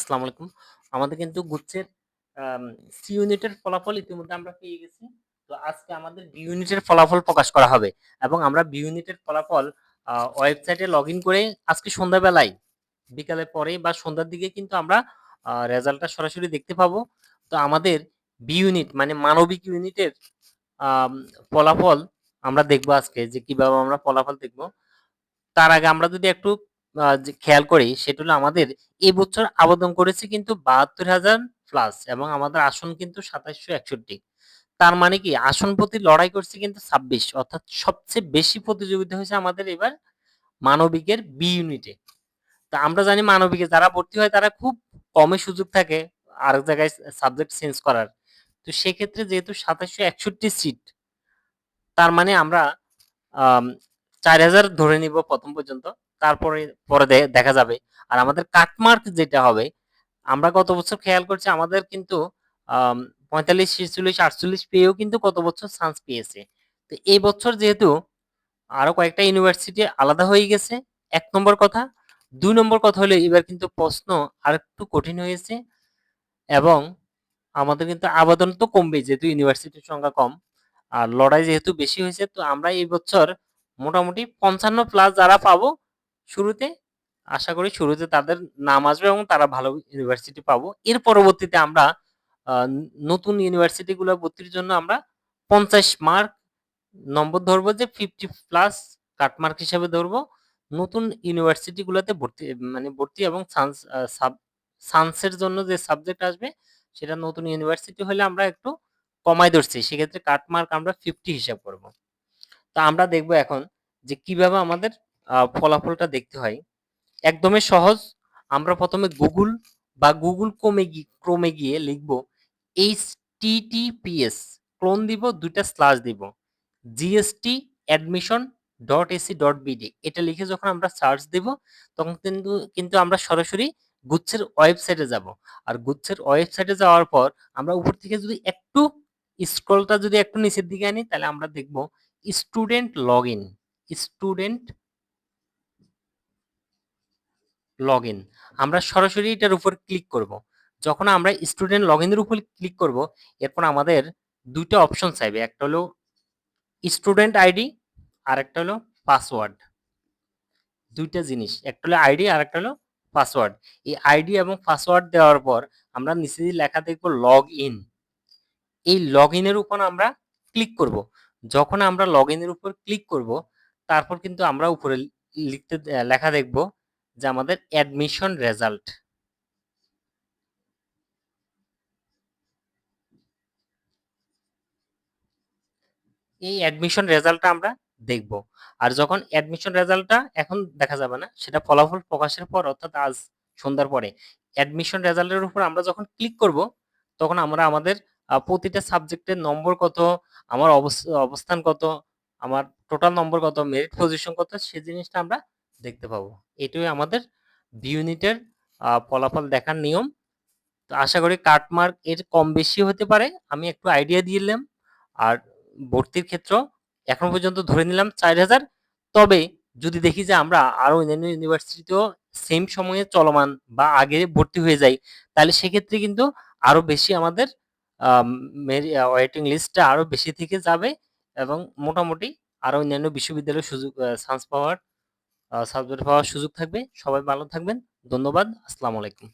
আসসালামু আলাইকুম। আমাদের কিন্তু গুচ্ছের সি ইউনিটের ফলাফল ইতিমধ্যে আমরা পেয়ে গেছি। তো আজকে আমাদের বি ইউনিটের ফলাফল প্রকাশ করা হবে এবং আমরা বি ইউনিটের ফলাফল ওয়েবসাইটে লগইন করে আজকে সন্ধ্যাবেলায়, বিকালের পরে বা সন্ধ্যার দিকে কিন্তু আমরা রেজাল্টটা সরাসরি দেখতে পাবো। তো আমাদের বি ইউনিট মানে মানবিক ইউনিটের ফলাফল আমরা দেখব আজকে যে কীভাবে আমরা ফলাফল দেখব। তার আগে আমরা যদি একটু খেয়াল করি সেটা হলো আমাদের এবছর আবেদন করেছে কিন্তু ৭২,০০০ প্লাস এবং আমাদের আসন কিন্তু ২৭৬১। তার মানে কি আসন প্রতি লড়াই করছে কিন্তু ২৬ অর্থাৎ সবচেয়ে বেশি প্রতিযোগিতা হয়েছে আমাদের এবার মানবিকের বি ইউনিটে। তো আমরা জানি মানবিকে যারা ভর্তি হয় তারা খুব কমই সুযোগ থাকে আরেক জায়গায় সাবজেক্ট চেঞ্জ করার। তো সেক্ষেত্রে যেহেতু ২৭৬১ সিট তার মানে আমরা চার হাজার ধরে নিব প্রথম পর্যন্ত। তারপরে পরে দেখা যাবে। আর আমাদের কাটমার্ক যেটা হবে, আমরা গত বছর খেয়াল করছি আমাদের কিন্তু ৪৫, ৪৬, ৪৮ পেয়েও কিন্তু গত বছর চান্স পেয়েছে। তো এই বছর যেহেতু আরও কয়েকটা ইউনিভার্সিটি আলাদা হয়ে গেছে, এক নম্বর কথা। দুই নম্বর কথা হলো এবার কিন্তু প্রশ্ন আরেকটু কঠিন হয়েছে এবং আমাদের কিন্তু আবেদন তো কমবেই যেহেতু ইউনিভার্সিটির সংখ্যা কম। আর লড়াই যেহেতু বেশি হয়েছে তো আমরা এই বছর মোটামুটি ৫৫ প্লাস যারা পাবো শুরুতে, আশা করি শুরুতে তাদের নাম আসবে এবং তারা ভালো ইউনিভার্সিটি পাবো। এর পরবর্তীতে আমরা নতুন ইউনিভার্সিটি গুলো ভর্তির জন্য আমরা ৫০ মার্ক নম্বর ধরবো যে 50 প্লাস কাটমার্ক হিসাবে ধরবো। নতুন ইউনিভার্সিটি গুলাতে ভর্তি মানে ভর্তি এবং চান্সের জন্য যে সাবজেক্ট আসবে সেটা নতুন ইউনিভার্সিটি হলে আমরা একটু কমায় ধরছি। সেক্ষেত্রে কাটমার্ক আমরা 50 হিসাব করব। তো আমরা দেখব এখন যে কীভাবে আমাদের ফলাফলটা দেখতে হয়। একদমই সহজ। আমরা ১ম এ Google বা Google ক্রোমে গি ক্রোমে গিয়ে লিখব https ক্লোন দিব ২ টা স্ল্যাশ দিব। gstadmission.ac.bd এটা লিখে যখন আমরা সার্চ দিব তখন কিন্তু কিন্তু আমরা সরাসরি গুচ্ছের ওয়েবসাইটে যাব। আর গুচ্ছের ওয়েবসাইটে যাওয়ার পর আমরা উপর থেকে যদি একটু স্ক্রলটা যদি একটু নিচের দিকে আনি তাহলে আমরা দেখব স্টুডেন্ট লগইন, স্টুডেন্ট লগইন। আমরা সরাসরি এটার উপর ক্লিক করব। যখন আমরা স্টুডেন্ট লগইনের উপর ক্লিক করব, এরপর আমাদের ২ টা অপশন চাইবে। একটা হলো স্টুডেন্ট আইডি আরেকটা হলো পাসওয়ার্ড। ২ টা জিনিস। একটা হলো আইডি আরেকটা হলো পাসওয়ার্ড। এই আইডি এবং পাসওয়ার্ড দেওয়ার পর আমরা নিচে লেখা দেখব লগইন। এই লগইনের উপর আমরা ক্লিক করব। যখন আমরা লগইনের উপর ক্লিক করব, তারপর কিন্তু আমরা উপরে লিখতে লেখা দেখব যে আমাদের অ্যাডমিশন রেজাল্ট। এই অ্যাডমিশন রেজাল্টটা আমরা দেখব। আর যখন অ্যাডমিশন রেজাল্টটা এখন দেখা যাবে না। সেটা ফলাফল প্রকাশের পর অর্থাৎ আজ সন্ধ্যার পরে অ্যাডমিশন রেজাল্টের উপর আমরা যখন ক্লিক করব, তখন আমরা আমাদের প্রতিটা সাবজেক্টের নম্বর কত, আমার অবস্থান কত, আমার টোটাল নম্বর কত, মেরিট পজিশন কত সে জিনিসটা আমরা দেখতে পাবো। এটাই আমাদের বি ইউনিটের ফলাফল দেখার নিয়ম। তো আশা করি কাটমার্ক এর কম বেশি হতে পারে। আমি একটু আইডিয়া দিলাম। আর ভর্তির ক্ষেত্রেও এখন পর্যন্ত ধরে নিলাম ৪,০০০ তবে যদি দেখি যে আমরা আরও অন্যান্য ইউনিভার্সিটিতেও সেম সময়ে চলমান বা আগে ভর্তি হয়ে যাই, তাহলে সেক্ষেত্রে কিন্তু আরও বেশি আমাদের ওয়েটিং লিস্টটা আরও বেশি থেকে যাবে এবং মোটামুটি আরও অন্যান্য বিশ্ববিদ্যালয়ের সুযোগ চান্স পাওয়ার সাবজেক্ট পাওয়ার সুযোগ থাকবে। সবাই ভালো থাকবেন। ধন্যবাদ। আসসালামু আলাইকুম।